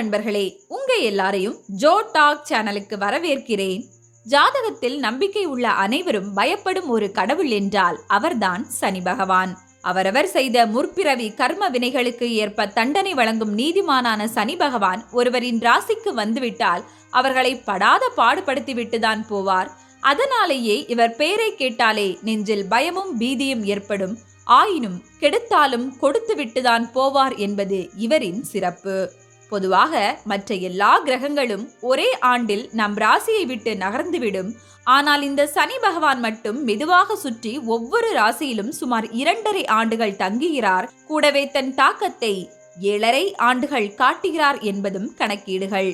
நண்பர்களே உங்க எல்லாரையும் ஜோ டாக் சேனலுக்கு வரவேற்கிறேன். ஜாதகத்தில் நம்பிக்கை உள்ள அனைவரும் பயப்படும் ஒரு கடவுள் என்றால் அவர்தான் சனி பகவான். அவரவர் செய்த முற்பிறவி கர்ம வினைகளுக்கு ஏற்ப தண்டனை வழங்கும் நீதிமானான சனி பகவான் ஒருவரின் ராசிக்கு வந்துவிட்டால் அவர்களை படாத பாடுபடுத்திவிட்டுதான் போவார். அதனாலேயே இவர் பெயரை கேட்டாலே நெஞ்சில் பயமும் பீதியும் ஏற்படும். ஆயினும் கெடுத்தாலும் கொடுத்து விட்டுதான் போவார் என்பது இவரின் சிறப்பு. பொதுவாக மற்ற எல்லா கிரகங்களும் ஒரே ஆண்டில் நம் ராசியை விட்டு நகர்ந்துவிடும். ஆனால் இந்த சனி பகவான் மட்டும் மெதுவாக சுற்றி ஒவ்வொரு ராசியிலும் சுமார் இரண்டரை ஆண்டுகள் தங்குகிறார். கூடவே தன் தாக்கத்தை ஏழரை ஆண்டுகள் காட்டுகிறார் என்பதும் கணக்கீடுகள்.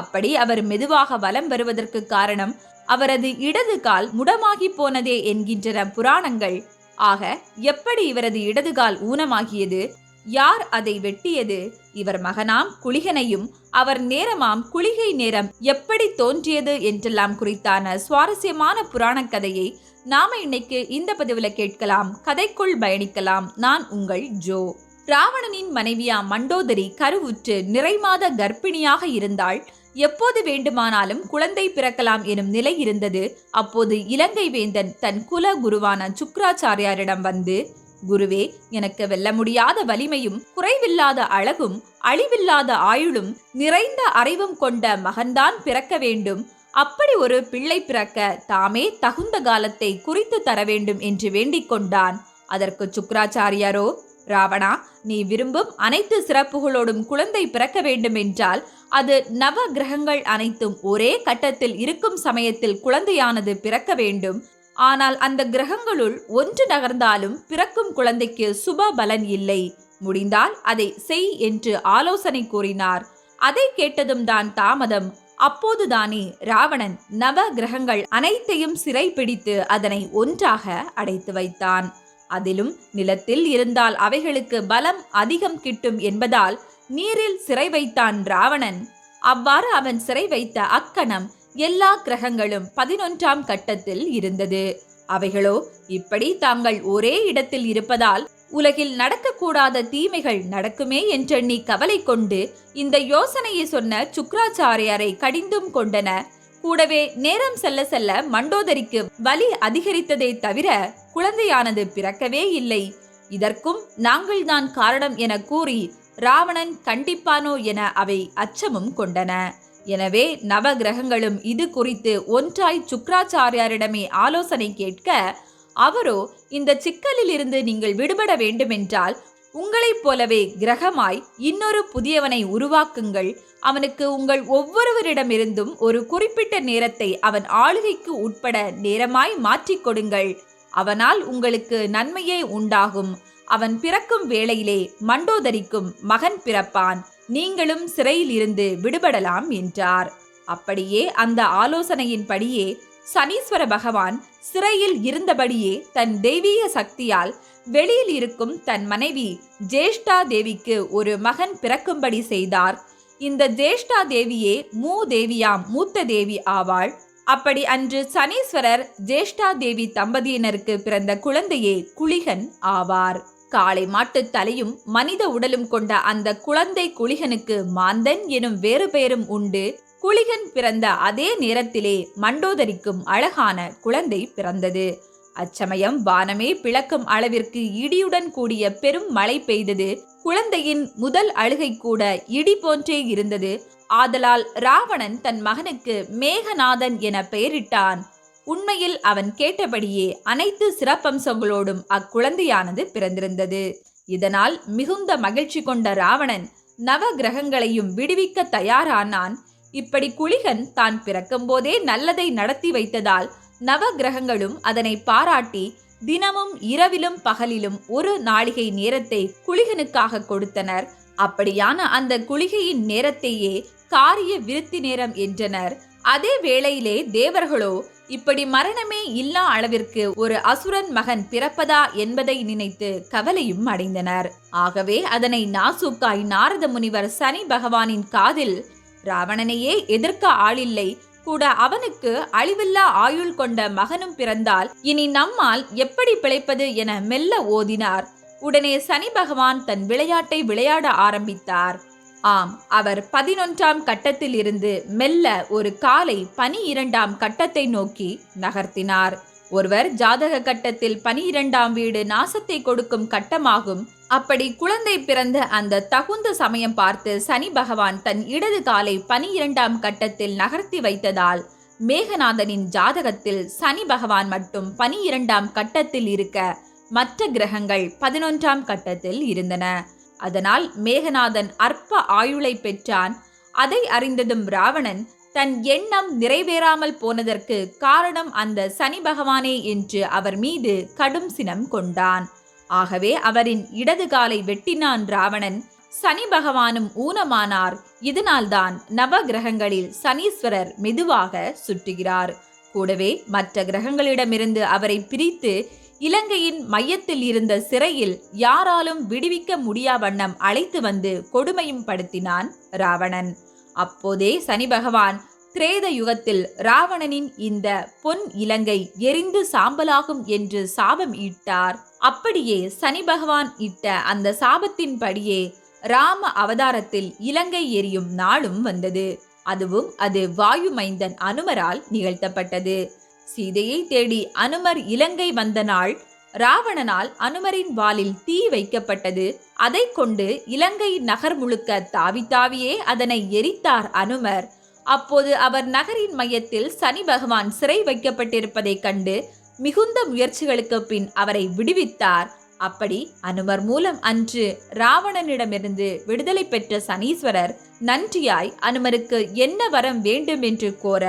அப்படி அவர் மெதுவாக வலம் வருவதற்கு காரணம் அவரது இடது கால் முடமாகி போனதே என்கின்றன புராணங்கள். ஆக எப்படி இவரது இடதுகால் ஊனமாகியது? யார் அதை வெட்டியது? இவர் மகனாம் குளிகனையும் அவர் நேரமாம் குளிகை நேரம் எப்படி தோன்றியது? என்றெல்லாம் குறித்தான சுவாரஸ்யமான புராணக் கதையை நாம இன்னைக்கு இந்த பதிவுல கேட்கலாம். கதைக்குள் பயணிக்கலாம். நான் உங்கள் ஜோ. ராவணனின் மனைவியா மண்டோதரி கருவுற்று நிறைமாத கர்ப்பிணியாக இருந்தாள். எப்போது வேண்டுமானாலும் குழந்தை பிறக்கலாம் எனும் நிலை இருந்தது. அப்போது இலங்கை வேந்தன் தன் குல குருவான சுக்ராச்சாரியாரிடம் வந்து குருவே எனக்கு வெல்ல முடியாத வலிமையும் குறைவில்லாத அழகும் அழிவில்லாத ஆயுளும் நிறைந்த அறிவும் கொண்ட மகன்தான் பிறக்க வேண்டும். அப்படி ஒரு பிள்ளை பிறக்க தாமே தகுந்த காலத்தை குறித்து தர வேண்டும் என்று வேண்டிக் கொண்டான். அதற்கு சுக்ராச்சாரியாரோ ராவணா நீ விரும்பும் அனைத்து சிறப்புகளோடும் குழந்தை பிறக்க வேண்டும் என்றால் அது நவ கிரகங்கள் அனைத்தும் ஒரே கட்டத்தில் இருக்கும் சமயத்தில் குழந்தையானது பிறக்க வேண்டும். ஆனால் அந்த கிரகங்களுள் ஒன்று நகர்ந்தாலும் பிறக்கும் குழந்தைக்கு சுப பலன் இல்லை. முடிந்தால் அதை செய் என்று ஆலோசனை கூறினார். அதை கேட்டதும் தான் தாமதம். அப்போதுதானே ராவணன் நவ கிரகங்கள் அனைத்தையும் சிறை பிடித்து அதனை ஒன்றாக அடைத்து வைத்தான். அதிலும் நிலத்தில் இருந்தால் அவைகளுக்கு பலம் அதிகம் கிட்டும் என்பதால் நீரில் சிறை வைத்தான் ராவணன். அவ்வாறு அவன் சிறை வைத்த அக்கணம் எல்லா கிரகங்களும் பதினொன்றாம் கட்டத்தில் இருந்தது. அவைகளோ இப்படி தாங்கள் ஒரே இடத்தில் இருப்பதால் உலகில் நடக்கக்கூடாத தீமைகள் நடக்குமே என்றெண்ணி கவலை கொண்டு இந்த யோசனையை சொன்ன சுக்ராச்சாரியாரை கடிந்தும் கொண்டன. கூடவே நேரம் செல்ல செல்ல மண்டோதரிக்கு வலி அதிகரித்ததே தவிர குழந்தையானது பிறக்கவே இல்லை. இதற்கும் நாங்கள்தான் காரணம் என கூறி ராவணன் கண்டிப்பானோ என அவை அச்சமும் கொண்டன. எனவே நவ கிரகங்களும் இது குறித்து ஒன்றாய் சுக்ராச்சாரியாரிடமே ஆலோசனை கேட்க அவரோ இந்த சிக்கலில் இருந்து நீங்கள் விடுபட வேண்டுமென்றால் உங்களைப் போலவே கிரகமாய் இன்னொரு புதியவனை உருவாக்குங்கள். அவனுக்கு உங்கள் ஒவ்வொருவரிடமிருந்தும் ஒரு குறிப்பிட்ட நேரத்தை அவன் ஆளுகைக்கு உட்பட நேரமாய் மாற்றிக் கொடுங்கள். அவனால் உங்களுக்கு நன்மையே உண்டாகும். அவன் பிறக்கும் வேளையிலே மண்டோதரிக்கும் மகன் பிறப்பான். நீங்களும் சிறையில் இருந்து விடுபடலாம் என்றார். அப்படியே அந்த ஆலோசனையின்படியே சனீஸ்வர பகவான் சிறையில் இருந்தபடியே தன் தெய்வீக சக்தியால் வெளியில் இருக்கும் தன் மனைவி ஜேஷ்டா தேவிக்கு ஒரு மகன் பிறக்கும்படி செய்தார். இந்த ஜேஷ்டா தேவியே மூ தேவியாம் மூத்த தேவி ஆவாள். அப்படி அன்று சனீஸ்வரர் ஜேஷ்டா தேவி தம்பதியினருக்கு பிறந்த குழந்தையே குளிகன் ஆவார். காளை மாட்டுத் தலையும் மனித உடலும் கொண்ட அந்த குழந்தை குளிகனுக்கு மாந்தன் எனும் வேறு பெயரும் உண்டு. குளிகன் பிறந்த அதே நேரத்திலே மண்டோதரிக்கும் அழகான குழந்தை பிறந்தது. அச்சமயம் வானமே பிளக்கும் அளவிற்கு இடியுடன் கூடிய பெரும் மழை பெய்தது. குழந்தையின் முதல் அழுகை கூட இடி போன்றே இருந்தது. ஆதலால் ராவணன் தன் மகனுக்கு மேகநாதன் என பெயரிட்டான். உண்மையில் அவன் கேட்டபடியே அனைத்து சிறப்பம்சங்களோடும் அக்குழந்தையானது பிறந்திருந்தது. இதனால் மிகுந்த மகிழ்ச்சி கொண்ட ராவணன் நவ கிரகங்களையும் விடுவிக்க தயாரானான். இப்படி குளிகன் தான் பிறக்கும்போதே நல்லதை நடத்தி வைத்ததால் நவ கிரகங்களும் அதனை பாராட்டி தினமும் இரவிலும் பகலிலும் ஒரு நாளிகை நேரத்தை குளிகனுக்காக கொடுத்தனர். அப்படியான அந்த குளிகையின் நேரத்தையே காரிய விருத்தி நேரம் என்றனர். அதே வேளையிலே தேவர்களோ இப்படி மரணமே இல்லா அளவிற்கு ஒரு அசுரன் மகன் பிறப்பதா என்பதை நினைத்து கவலையும் அடைந்தனர். ஆகவே அதனை நாசூக்காய் நாரத முனிவர் சனி பகவானின் காதில் ராவணனையே எதிர்க்க ஆளில்லை கூட அவனுக்கு அழிவில்லா ஆயுள் கொண்ட மகனும் பிறந்தால் இனி நம்மால் எப்படி பிழைப்பது என மெல்ல ஓதினார். உடனே சனி பகவான் தன் விளையாட்டை விளையாட ஆரம்பித்தார். ஆம் அவர் பதினொன்றாம் கட்டத்தில் இருந்து மெல்ல ஒரு காலை பனிரெண்டாம் கட்டத்தை நோக்கி நகர்த்தினார். ஒருவர் ஜாதக கட்டத்தில் பனிரெண்டாம் வீடு நாசத்தை கொடுக்கும் கட்டமாகும். அப்படி குழந்தை பிறந்த அந்த தகுந்த சமயம் பார்த்து சனி பகவான் தன் இடது காலை பனிரெண்டாம் கட்டத்தில் நகர்த்தி வைத்ததால் மேகநாதனின் ஜாதகத்தில் சனி பகவான் மட்டும் பனிரெண்டாம் கட்டத்தில் இருக்க மற்ற கிரகங்கள் பதினொன்றாம் கட்டத்தில் இருந்தன. அதனால் மேகநாதன் அற்ப ஆயுளை பெற்றான். அதை அறிந்ததும் ராவணன் தன் எண்ணம் நிறைவேறாமல் போனதற்கு காரணம் அந்த சனி பகவானே என்று அவர் மீது கடும் சினம் கொண்டான். ஆகவே அவரின் இடது காலை வெட்டினான் ராவணன். சனி பகவானும் ஊனமானார். இதனால்தான் நவ கிரகங்களில் சனீஸ்வரர் மெதுவாக சுற்றுகிறார். கூடவே மற்ற கிரகங்களிடமிருந்து அவரை பிரித்து இலங்கையின் மையத்தில் இருந்த சிறையில் யாராலும் விடுவிக்க முடியா வண்ணம் அழைத்து வந்து கொடுமையும் படுத்தினான் ராவணன். அப்போதே சனி பகவான் திரேத யுகத்தில் ராவணனின் இந்த பொன் இலங்கை எரிந்து சாம்பலாகும் என்று சாபம் இட்டார் அப்படியே சனி பகவான் இட்ட அந்த சாபத்தின்படியே ராம அவதாரத்தில் இலங்கை எரியும் நாளும் வந்தது. அதுவும் அது வாயு மைந்தன் அனுமரால் நிகழ்த்தப்பட்டது. சீதையை தேடி அனுமர் இலங்கை வந்த நாள். ராவணனால் அனுமரின் வாலில் தீ வைக்கப்பட்டது. அதை கொண்டு இலங்கை நகர் முழுக்க தாவி தாவியே அதனை எரித்தார் அனுமர். அப்போது அவர் நகரின் மையத்தில் சனி பகவான் சிறை வைக்கப்பட்டிருப்பதைக் கண்டு மிகுந்த முயற்சிகளுக்கு பின் அவரை விடுவித்தார். அப்படி அனுமர் மூலம் அன்று ராவணனிடமிருந்து விடுதலை பெற்ற சனீஸ்வரர் நன்றியாய் அனுமருக்கு என்ன வரம் வேண்டும் என்று கோர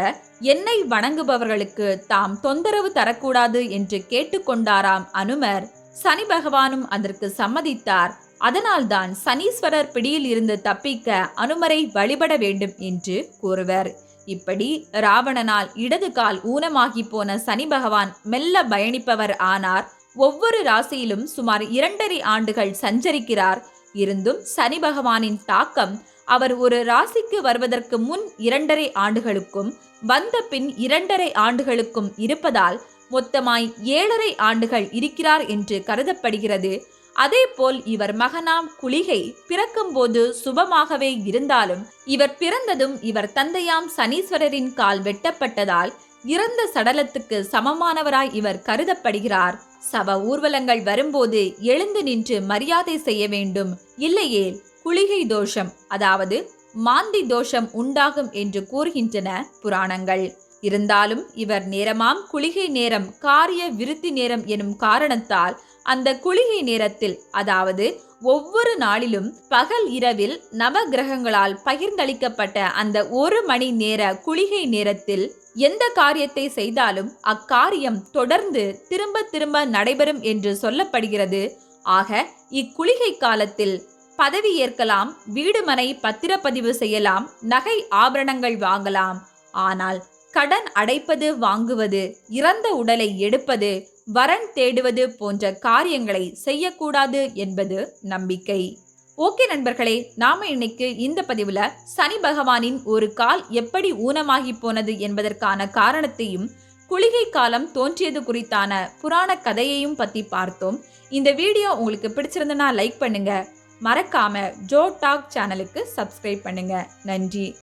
என்னை வணங்குபவர்களுக்கு தாம் தொந்தரவு தரக்கூடாது என்று கேட்டுக்கொண்டாராம் அனுமர். சனி பகவானும் அதற்கு சம்மதித்தார். அதனால்தான் சனீஸ்வரர் பிடியில் இருந்து தப்பிக்க அனுமரை வழிபட வேண்டும் என்று கூறுவர். இப்படி ராவணனால் இடது கால் ஊனமாகி போன சனி பகவான் மெல்ல பயணிப்பவர் ஆனார். ஒவ்வொரு ராசியிலும் சுமார் இரண்டரை ஆண்டுகள் சஞ்சரிக்கிறார். இருந்தும் சனி பகவானின் தாக்கம் அவர் ஒரு ராசிக்கு வருவதற்கு முன் இரண்டரை ஆண்டுகளுக்கும் வந்த பின் இரண்டரை ஆண்டுகளுக்கும் இருப்பதால் மொத்தமாய் ஏழரை ஆண்டுகள் இருக்கிறார் என்று கருதப்படுகிறது. அதேபோல் இவர் மகனாம் குளிகை பிறக்கும்போது சுபமாகவே இருந்தாலும் இவர் பிறந்ததும் இவர் தந்தையாம் சனீஸ்வரரின் கால் வெட்டப்பட்டதால் இறந்த சடலத்துக்கு சமமானவராய் இவர் கருதப்படுகிறார். சவ ஊர்வலங்கள் வரும்போது எழுந்து நின்று மரியாதை செய்ய வேண்டும். இல்லையே குளிகை தோஷம் அதாவது மாந்தி தோஷம் உண்டாகும் என்று கூறுகின்றன புராணங்கள். இருந்தாலும் இவர் நேரமாம் குளிகை நேரம் காரிய விருத்தி நேரம் எனும் காரணத்தால் அந்த குளிகை நேரத்தில் அதாவது ஒவ்வொரு நாளிலும் பகல் இரவில் நவ கிரகங்களால் பகிர்ந்தளிக்கப்பட்ட அந்த ஒரு மணி நேர குளிகை நேரத்தில் எந்த காரியத்தை செய்தாலும் அக்காரியம் தொடர்ந்து திரும்ப திரும்ப நடைபெறும் என்று சொல்லப்படுகிறது. ஆக இக்குளிகை காலத்தில் பதவி ஏற்கலாம் வீடுமனை பத்திரப்பதிவு செய்யலாம் நகை ஆபரணங்கள் வாங்கலாம். ஆனால் கடன் அடைப்பது வாங்குவது இறந்த உடலை எடுப்பது வரன் தேடுவது போன்ற காரியங்களை செய்யக்கூடாது என்பது நம்பிக்கை. ஓகே நண்பர்களே நாம இன்னைக்கு இந்த பதிவுல சனி பகவானின் ஒரு கால் எப்படி ஊனமாகி போனது என்பதற்கான காரணத்தையும் குளிகை காலம் தோன்றியது குறித்தான புராண கதையையும் பத்தி பார்த்தோம். இந்த வீடியோ உங்களுக்கு பிடிச்சிருந்தனா லைக் பண்ணுங்க. மறக்காம ஜோ டாக் சேனலுக்கு சப்ஸ்கிரைப் பண்ணுங்க. நன்றி.